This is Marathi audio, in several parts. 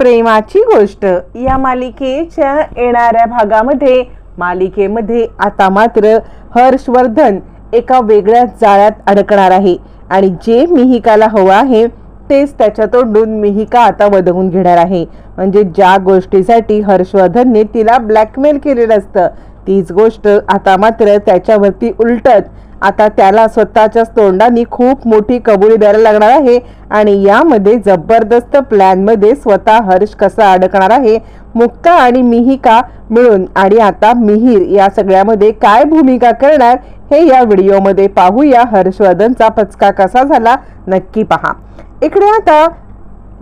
प्रेमाची गोष्ट. या मालिकेच्या येणाऱ्या भागामध्ये मालिकेमध्ये आता मात्र हर्षवर्धन एका वेगळ्या जाळ्यात अडकणार आहे. आणि जे मिहिकाला हवं आहे तेच त्याच्या तोंडून मिहिका आता वदवून घेणार आहे. म्हणजे ज्या गोष्टीसाठी हर्षवर्धनने तिला ब्लॅकमेल केलेलं असतं तीच गोष्ट आता मात्र त्याच्यावरती उलटत आता त्याला स्वतःच्याच तोंडाने खूप मोठी कबुली द्यायला लागणार आहे. आणि यामध्ये जबरदस्त प्लॅनमध्ये स्वतः हर्ष कसा अडकणार आहे मुक्ता आणि मिहिका मिळून आणि आता मिहीर या सगळ्यामध्ये काय भूमिका करणार हे या व्हिडिओमध्ये पाहूया. हर्षवर्धनचा पचका कसा झाला नक्की पहा. इकडे आता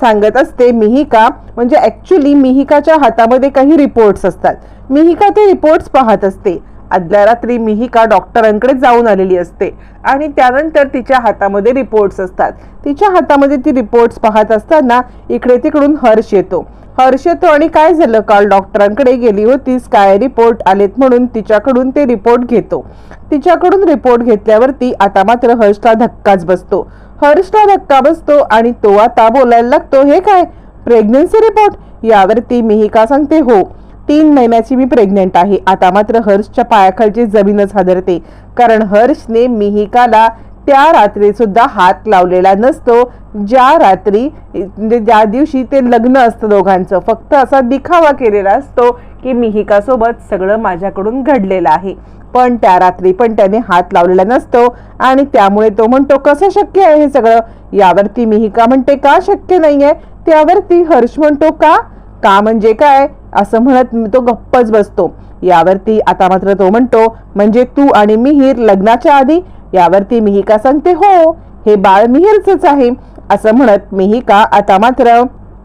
सांगत असते मिहिका म्हणजे ॲक्च्युली मिहिकाच्या हातामध्ये काही रिपोर्ट्स असतात. मिहिका ते रिपोर्ट्स पाहत असते. आदल्या रात्री मिहिका डॉक्टरांकडे जाऊन आलेली असते. आणि त्यानंतर तिच्या हातामध्ये रिपोर्ट्स असतात. तिच्या हातामध्ये ती रिपोर्ट्स पाहत असताना इकडे तिकडून हर्ष येतो. हर्ष येतो आणि काय झालं? काल डॉक्टरांकडे गेली होतीस काय रिपोर्ट आलेत म्हणून तिच्याकडून ते रिपोर्ट घेतो. तिच्याकडून रिपोर्ट घेतल्यावरती आता मात्र हर्षला धक्काच बसतो. हर्षला धक्का बसतो आणि तो आता बोलायला लागतो हे काय? प्रेग्नन्सी रिपोर्ट यावरती मिहिका सांगते? हो. तीन महिन्याची मी प्रेग्नेंट आहे. आता मात्र हर्षच्या पायाखालची जमीनच हादरते. कारण हर्षने मिहिकाला त्या रात्री सुद्धा हात लावलेला नसतो. ज्या रात्री म्हणजे ज्या दिवशी ते लग्न असतं दोघांचं फक्त असा दिखावा केलेला असतो की मिहिकासोबत सगळं माझ्याकडून घडलेलं आहे. पण त्या रात्री पण त्याने हात लावलेला नसतो आणि त्यामुळे तो म्हणतो कसं शक्य आहे हे सगळं? यावरती मिहिका म्हणते का शक्य नाहीये? त्यावरती हर्ष म्हणतो का? का म्हणजे काय? असं म्हणत तो गप्पच बसतो. यावरती आता मात्र तो म्हणतो म्हणजे तू आणि मिहीर लग्नाच्या आधी? यावरती मिहिका सांगते हो हे बाळ मिहीरच आहे. असं म्हणत मिहिका आता मात्र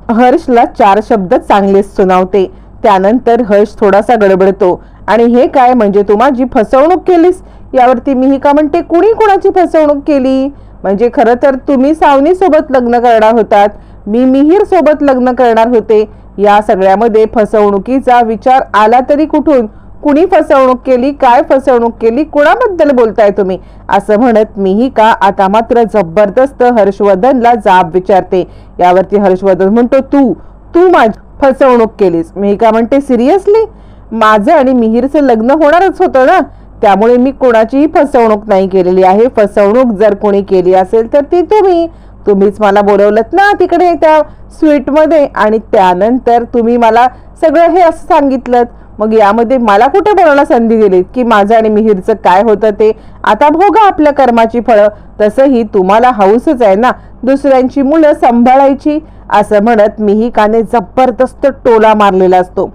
हर्षला चार शब्द चांगलेच सुनावते. त्यानंतर हर्ष थोडासा गडबडतो. आणि हे काय? म्हणजे तू माझी फसवणूक केलीस? यावरती मिहिका म्हणते कुणी कुणाची फसवणूक केली? म्हणजे खरं तर तुम्ही सावनी सोबत लग्न करणार होतात. मी मिहीर सोबत लग्न करणार होते. या सगळ्यामध्ये फसवणुकीचा विचार आला तरी कुठून? कुणी फसवणूक केली? काय फसवणूक केली? कुणाबद्दल बोलताय तुम्ही? असं म्हणत मीही का आता मात्र जबरदस्त हर्षवर्धनला जाब विचारते. यावरती हर्षवर्धन म्हणतो तू तू माझ फसवणूक केलीस. मिहिका म्हणते सिरियसली? माझं आणि मिहीरचं लग्न होणारच होतं ना? त्यामुळे मी कोणाचीही फसवणूक नाही केलेली आहे. फसवणूक जर कोणी केली असेल तर ती तुम्ही. तुम्हीच मला बोलवलं ना तिकडे त्या स्वीटमध्ये आणि त्यानंतर तुम्ही मला सगळं हे असं सांगितलं मग यामध्ये मला कुठे बोलायला संधी दिली? की माझं आणि मिहीरचं काय होतं ते? आता भोगा आपल्या कर्माची फळं. तसंही तुम्हाला हौसच आहे ना दुसऱ्यांची मुलं सांभाळायची? असं म्हणत मिहिकाने जबरदस्त टोला मारलेला असतो.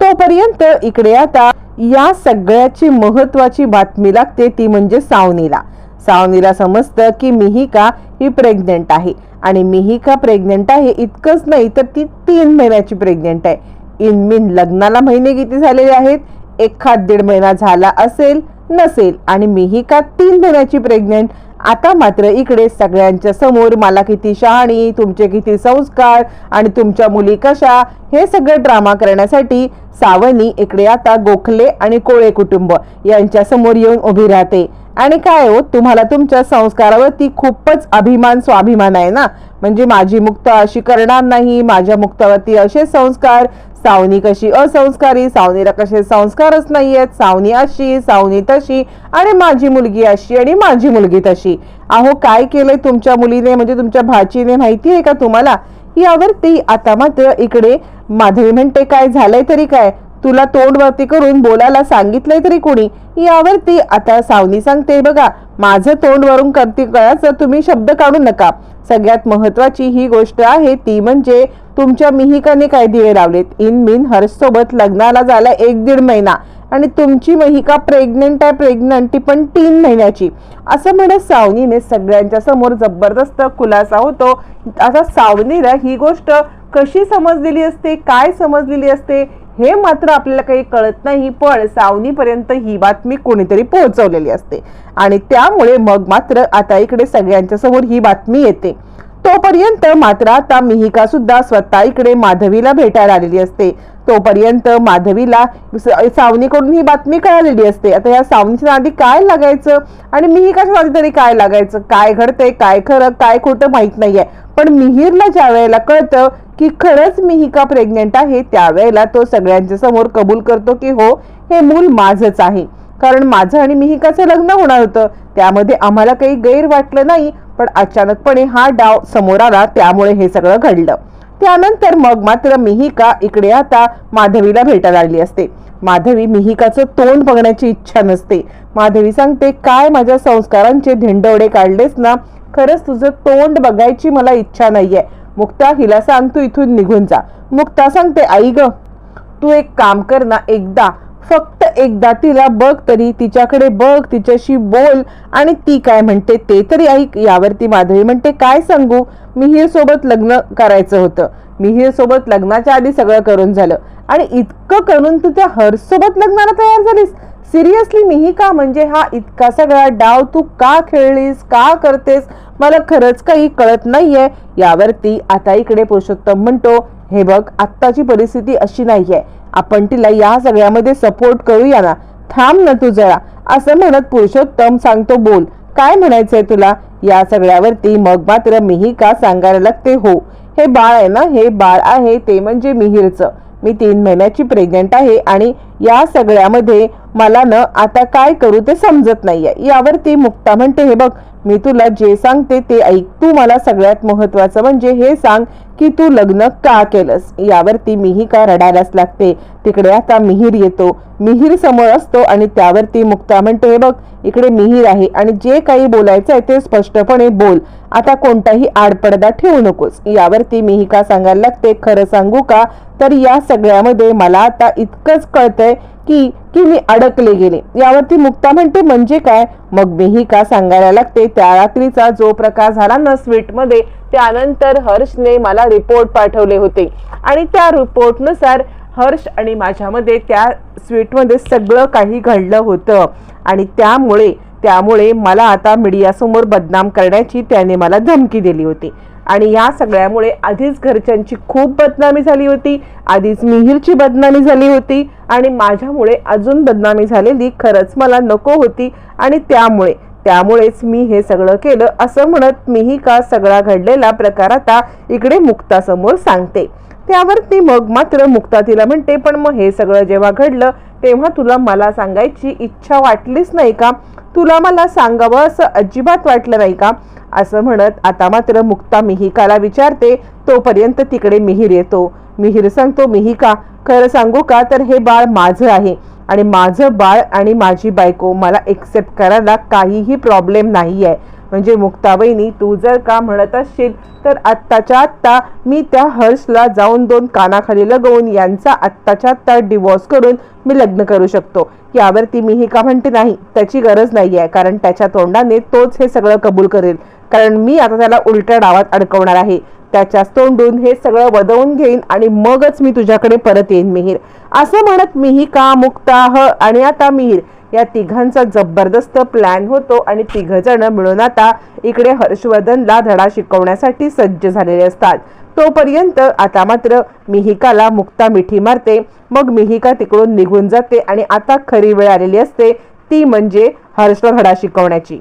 तोपर्यंत इकडे आता या सगळ्याची महत्वाची बातमी लागते ती म्हणजे सावनीला. सावनीला समजतं की मिहिका ही प्रेग्नेंट आहे. आणि मिहिका प्रेग्नेंट आहे इतकंच नाही तर ती तीन महिन्याची प्रेग्नेंट आहे. इनमिन लग्नाला महिने किती झालेले आहेत? एखाद दीड महिना झाला असेल नसेल. आणि मिहिका तीन महिन्याची प्रेग्नेंट आता मात्र इकडे सगळ्यांच्या समोर मला किती शहाणी तुमचे किती संस्कार आणि तुमच्या मुली कशा हे सगळं ड्रामा करण्यासाठी सावनी इकडे आता गोखले आणि कोळे कुटुंब यांच्या समोर येऊन उभी राहते. आणि काय हो तुम्हाला तुमच्या संस्कारावरती खूपच अभिमान स्वाभिमान आहे ना? म्हणजे माझी मुक्त अशी करणार नाही माझ्या मुक्तावरती असे संस्कार सावनी कशी असंस्कारी सावनीला कसे संस्कारच नाहीयेत सावनी अशी सावनी तशी आणि माझी मुलगी अशी आणि माझी मुलगी तशी. अहो काय केलंय तुमच्या मुलीने म्हणजे तुमच्या भाचीने माहिती आहे का तुम्हाला? यावरती आता मात्र इकडे माधवी म्हणते काय झालंय तरी काय? तुला तोंडवरती करून बोलायला सांगितलंय तरी कोणी? यावरती आता सावनी सांगते बघा माझं तोंडवरून करती करते कळाचं तुम्ही शब्द काढू नका. सगळ्यात महत्वाची ही गोष्ट आहे ती म्हणजे तुमच्या मिहिकाने काय दिवे लावलेत. इन मिन हर्षसोबत लग्नाला झाला एक दीड महिना आणि तुमची महिका प्रेग्नेंट आहे प्रेग्नंट ती पण तीन महिन्याची. असं म्हणत सावनीने सगळ्यांच्या समोर जबरदस्त खुलासा होतो. आता सावनीला ही गोष्ट कशी समजलेली असते? काय समजलेली असते? हे मात्र आपल्याला काही कळत नाही पण सावनीपर्यंत ही बातमी कोणीतरी पोहोचवलेली असते. आणि त्यामुळे मग मात्र आता इकडे सगळ्यांच्या समोर ही बातमी येते. तोपर्यंत मात्र आता मिहिका सुद्धा स्वतः इकडे माधवीला भेटायला आलेली असते. तोपर्यंत माधवीला सावनीकडून ही बातमी कळालेली असते. आता या सावनीच्या नादी काय लागायचं? आणि मिहिकाच्या नादी तरी काय लागायचं? काय घडतंय? काय खरं? काय खोटं माहीत नाहीये. पण मिहीरला ज्या वेळेला कळतं की खरंच मिहिका प्रेग्नेंट आहे त्यावेळेला तो सगळ्यांच्या समोर कबूल करतो की हो हे मूल माझंच आहे. कारण माझं आणि मिहिकाचं लग्न होणार होतं. त्यामध्ये आम्हाला काही गैर वाटलं नाही पण अचानकपणे हा डाव समोर आला त्यामुळे हे सगळं घडलं. त्यानंतर मग मात्र मिहिका इकडे आता माधवीला भेटायला आली असते. माधवी मिहिकाचं तोंड बघण्याची इच्छा नसते. माधवी सांगते काय माझ्या संस्कारांचे धिंडवडे काढलेस ना खरंच तुझं तोंड बघायची मला इच्छा नाहीये. मुक्ता हिला सांग तू इथून निघून जा. मुक्ता सांगते आई ग तू एक काम कर ना एकदा. फक्त एकदा तिला बघ तरी तिच्याकडे बघ तिच्याशी बोल. आणि ती काय म्हणते ते तरी ऐक यावरती माधवी म्हणते काय सांगू? मिहीर सोबत लग्न करायचं होतं. मिहीर सोबत लग्नाच्या आधी सगळं करून झालं. आणि इतकं करून तू त्या हर्षसोबत लग्नाला तयार झालीस? सिरियसली मीही का? म्हणजे हा इतका सगळा डाव तू का खेळलीस? का करतेस? मला खरंच काही कळत नाहीये. यावरती आता इकडे पुरुषोत्तम म्हणतो हे बघ आत्ताची परिस्थिती अशी नाहीये. आपण तिला या सगळ्यामध्ये सपोर्ट करूया ना? थांब ना तू जरा. असं म्हणत पुरुषोत्तम सांगतो बोल काय म्हणायचंय तुला? या सगळ्यावरती मग मात्र मिही का सांगायला लागते हो हे बाळ आहे ना? हे बाळ आहे ते म्हणजे मिहीरचं. मी तीन महिन्याची प्रेग्नेंट आहे आणि या सगळ्यामध्ये मला न आता काय करू ते समजत नाहीये. यावरती मुक्ता म्हणते हे बघ मी तुला जे सांगते ते ऐक. तू मला सगळ्यात महत्वाचं म्हणजे हे सांग की तू लग्न का केलंस? यावरती मिही का रडायलाच लागते? तिकडे आता मिहीर येतो. मिहीर समोर असतो आणि त्यावरती मुक्ता म्हणते हे बघ इकडे मिहीर आहे आणि जे काही बोलायचं आहे ते स्पष्टपणे बोल. आता कोणताही आडपडदा ठेवू नकोस. यावरती मिहिका सांगायला लागते? खरं सांगू का? तर या सगळ्यामध्ये मला आता इतकंच कळतंय की की मी अडकले गेले. यावरती मुक्ता म्हणते म्हणजे काय? मग मीही का सांगायला लागते? त्या रात्रीचा जो प्रकार झाला ना स्वीटमध्ये त्यानंतर हर्षने मला रिपोर्ट पाठवले होते. आणि त्या रिपोर्टनुसार हर्ष आणि माझ्यामध्ये त्या स्वीटमध्ये सगळं काही घडलं होतं. आणि त्यामुळे त्यामुळे मला आता मीडियासमोर बदनाम करण्याची त्याने मला धमकी दिली होती. आणि या सगळ्यामुळे आधीच घरच्यांची खूप बदनामी झाली होती आधीच मिहीरची बदनामी झाली होती आणि माझ्यामुळे अजून बदनामी झालेली खरंच मला नको होती आणि त्यामुळे त्यामुळेच मी हे सगळं केलं असं म्हणत मीही का सगळा घडलेला प्रकार आता इकडे मुक्तासमोर सांगते. त्यावर ती मग मात्र मुक्ता तिला म्हणते पण मग हे सगळं जेव्हा घडलं तेव्हा तुला मला सांगायची इच्छा वाटलीच नाही का? तुला मला सांगावं असं अजिबात वाटलं नाही का? असं म्हणत आता मात्र मुक्ता मिहिकाला विचारते तोपर्यंत तिकडे मिहीर येतो. मिहीर सांगतो मिहिका खरं सांगू का? तर हे बाळ माझं आहे आणि माझं बाळ आणि माझी बायको मला एक्सेप्ट करायला काहीही प्रॉब्लेम नाही आहे म्हणजे मुक्ताबाईनी तू जर का म्हणत असशील तर आत्ताच्या आत्ता मी त्या हर्षला जाऊन दोन कानाखाली लगवून यांचा आत्ताच्या आत्ता डिवॉर्स करून मी लग्न करू शकतो. यावरती मी ही का म्हणते नाही? त्याची गरज नाही आहे कारण त्याच्या तोंडाने तोच हे सगळं कबूल करेल. कारण मी आता त्याला उलट्या डावात अडकवणार आहे. त्याच्याच तोंडून हे सगळं वदवून घेईन आणि मगच मी तुझ्याकडे परत येईन मिहीर. असं म्हणत मीही का मुक्ता ह आणि आता मिहीर या तिघांचा जबरदस्त प्लॅन होतो आणि तिघजण मिळून आता इकडे हर्षवर्धनला धडा शिकवण्यासाठी सज्ज झालेले असतात. तोपर्यंत आता मात्र मिहिकाला मुक्ता मिठी मारते. मग मिहिका तिकडून निघून जाते आणि आता खरी वेळ आलेली असते. ती म्हणजे हर्षला धडा शिकवण्याची.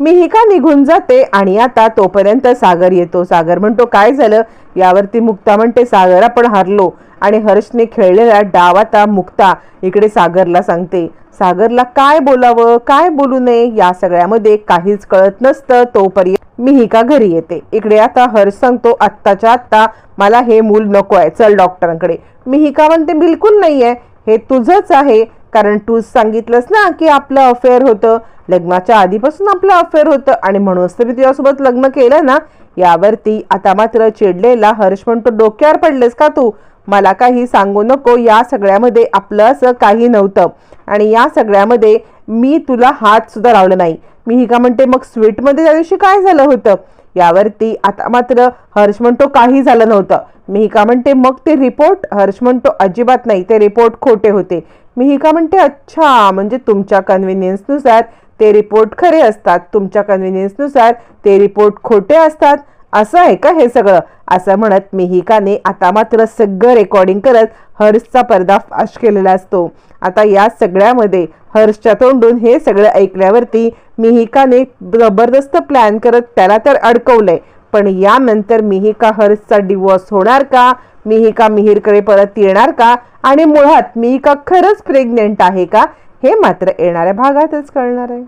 मिहिका निघून जाते आणि आता तोपर्यंत सागर येतो. सागर म्हणतो काय झालं? यावरती मुक्ता म्हणते सागर आपण हारलो आणि हर्षने खेळलेला डाव आता मुक्ता इकडे सागरला सांगते सागरला काय बोलावं काय बोलू नये या सगळ्यामध्ये काहीच कळत नसतं तोपर्यंत मी हिका घरी येते? इकडे आता हर्ष सांगतो आत्ताच्या आत्ता मला हे मूल नको आहे चल डॉक्टरांकडे मी हिका म्हणते बिलकुल नाहीये. हे तुझंच आहे. कारण तू सांगितलंस ना की आपलं अफेअर होतं. लग्नाच्या आधीपासून आपलं अफेअर होतं. आणि म्हणूनच तर मी तुझ्यासोबत लग्न केलं ना यावरती आता मात्र चिडलेला हर्ष म्हणतो डोक्यावर पडलेस का तू? मला काही सांगू नको. या सगळ्यामध्ये आपलं असं काही नव्हतं. आणि या सगळ्यामध्ये मी तुला हात सुद्धा लावला नाही. मी ही का म्हणते मग स्वीटमध्ये त्या दिवशी काय झालं होतं? यावरती आता मात्र हर्ष म्हणतो काही झालं नव्हतं. मी ही का म्हणते मग ते रिपोर्ट हर्ष म्हणतो अजिबात नाही ते रिपोर्ट खोटे होते. मी ही का म्हणते अच्छा म्हणजे तुमच्या कन्व्हिनियन्सनुसार ते रिपोर्ट खरे असतात. तुमच्या कन्व्हिनियन्सनुसार ते रिपोर्ट खोटे असतात. असं आहे का हे सगळं? असं म्हणत मिहिकाने आता मात्र सगळं रेकॉर्डिंग करत हर्षचा पर्दाफाश केलेला असतो. आता या सगळ्यामध्ये हर्षच्या तोंडून हे सगळं ऐकल्यावरती मिहिकाने जबरदस्त प्लॅन करत त्याला तर अडकवलंय. पण यानंतर मिहिका हर्षचा डिवोर्स होणार का? मिहिका मिहिरकडे परत येणार का? आणि मुळात मिहिका खरंच प्रेग्नेंट आहे का? हे मात्र येणाऱ्या भागातच कळणार आहे.